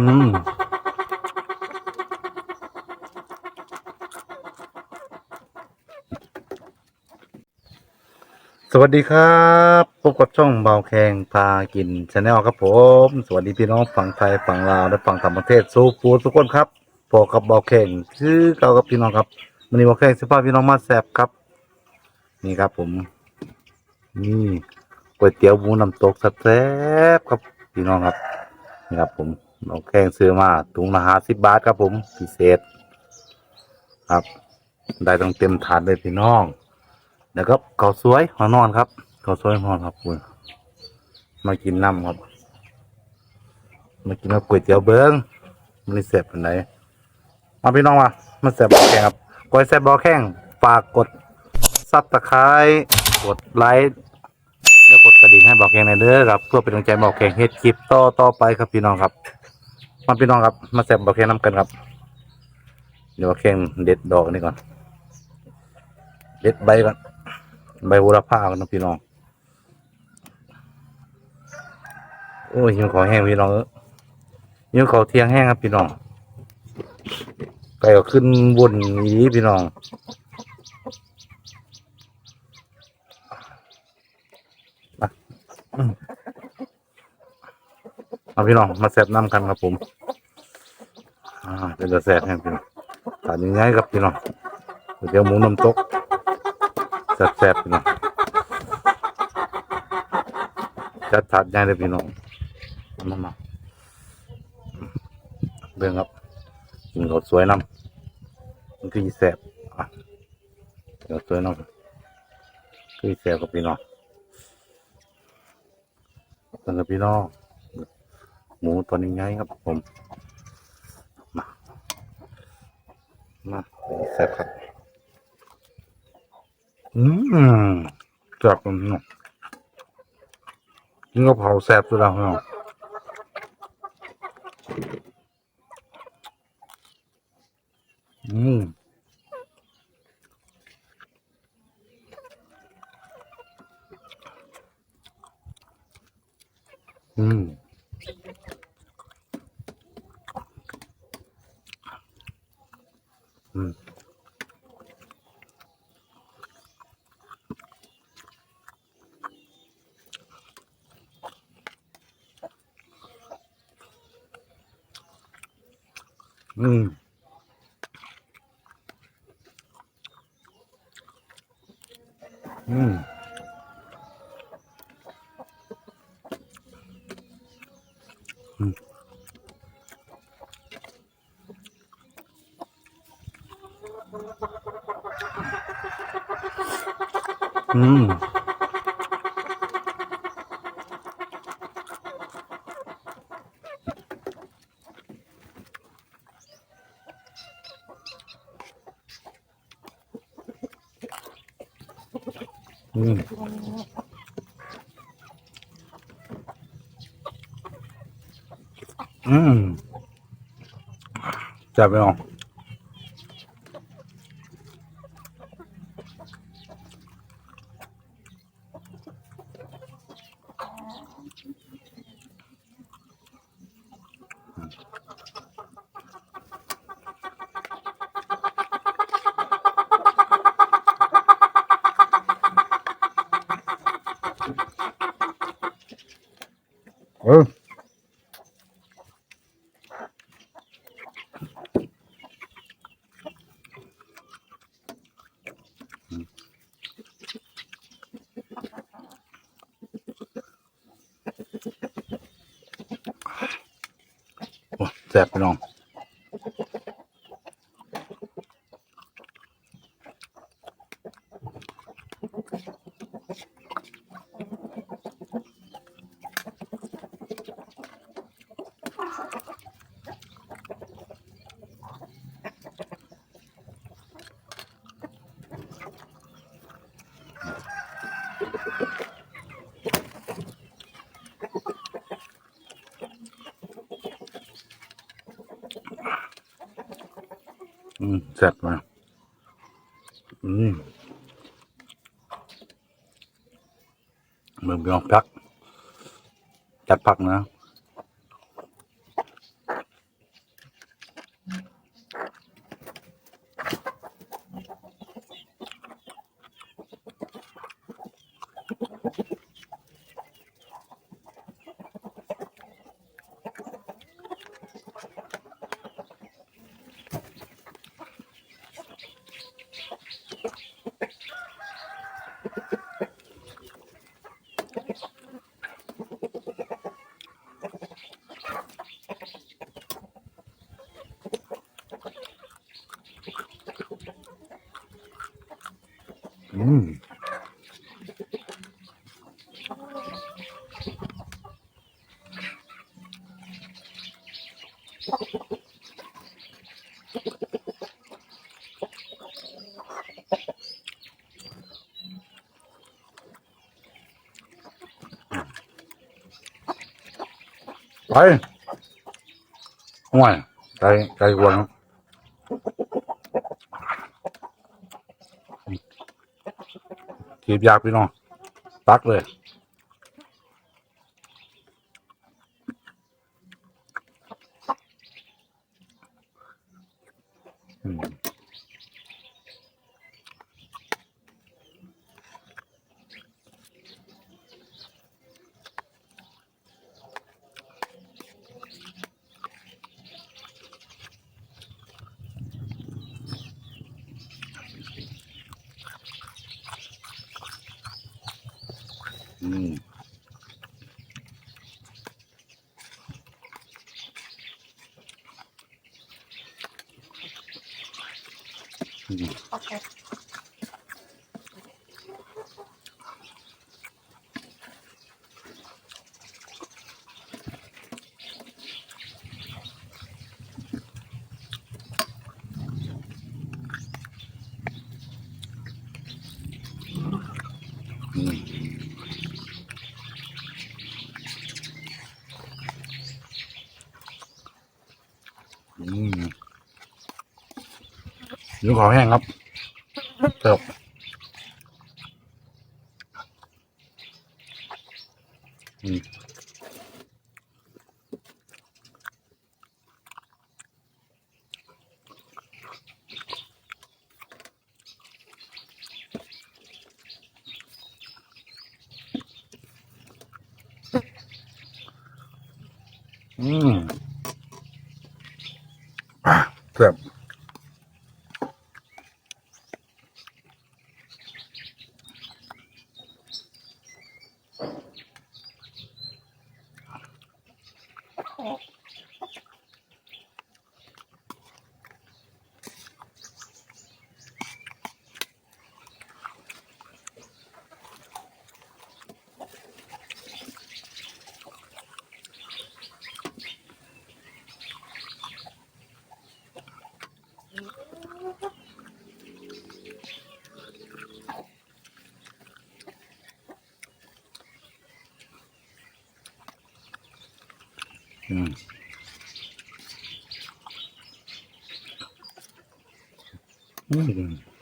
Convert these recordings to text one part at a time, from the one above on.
อืมสวัสดีครับพบกับช่องเบาแขงพากินชาแนลครับผม สวัสดีพี่น้องฝั่งไทยฝั่งลาวและฝั่งต่างประเทศสู้ปูทุกคนครับพอกับเบาแขงคือเก่ากับพี่น้องครับวันนี้เบาแขงสิพาพี่น้องมาแซบครับ นี่ครับผม นี่ ก๋วยเตี๋ยวหมูน้ำตกแซ่บครับพี่น้องครับนี่ครับผมเบาแขงซื้อมาถุงละห้าสิบบาทครับผมพิเศษ ครับ ได้ต้องเต็มถาดเลยพี่น้องแล้วก็ข้าวสวยหอนอนครับข้าวสวยหอนครับคุณมากินน้ำครับ มากินกับก๋วยเตี๋ยวเบิ้งมันเสียบอันไหนมาพี่น้องมามาเสียบบอแข้งครับก๋วยเสียบบอแข้งฝากกดซับตะไคร้กดไลค์ ดิ่งให้บ่อแข้งในเด้อครับเพื่อเป็นกำลังใจบ่อแข้งเฮ็ดคลิปต่อต่อไปครับพี่น้องครับ มาพี่น้องครับมาเสียบบ่อแข้งน้ำกันครับ เดี๋ยวบ่อแข้งเด็ดดอกนี่ก่อนเด็ดใบก่อนใบโหระพากันนะพี่น้อง โอ้ยหิวขอแห้งพี่น้องเอ้ยหิวขอเที่ยงแห้งครับพี่น้องไก่ก็ขึ้นบนนี้พี่น้องมาอืม เอาพี่น้องมาแซ่บน้ำกันครับผม อ่าเป็นจะแซ่บแห้งพี่น้องตัดยังไงครับพี่น้องเดี๋ยวหมูน้ำตกแซ่บๆพี่น้องจัดถาดใหญ่เลยพี่น้องมามาเบิ่งครับกินข้าวสวยน้ำมันคือแซ่บอะกินข้าวสวยน้ำคือแซ่บกับพี่น้องเบิ่งกับพี่น้อง หมูตัวนี้ไงครับผม มา มาแซ่บครับ อืมแซ่บมันเนาะกินกะเพราแซ่บสุดแล้วเนาะอืมอืม อืมอืม อืมอืมอื เออแซ่บพี่น้อง อืมแซ่บมากอืมเมืองยองพักจัดพักนะ อืมไปห่วยใจใจกวนครับ ขีบยากพี่น้องตักเลย อืมอืม Okay. นิ้วขอแห้งครับเติบอืมอืมอะเติบอืม อืม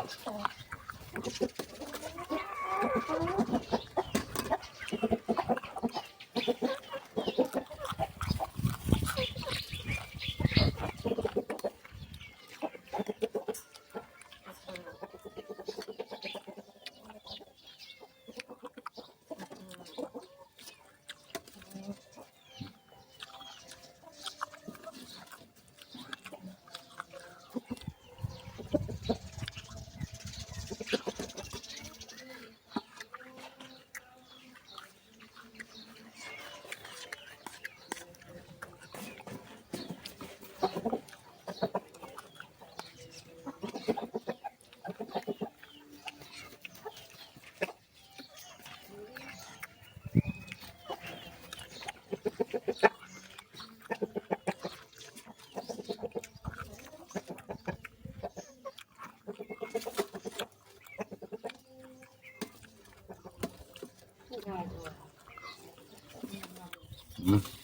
Oh. อืม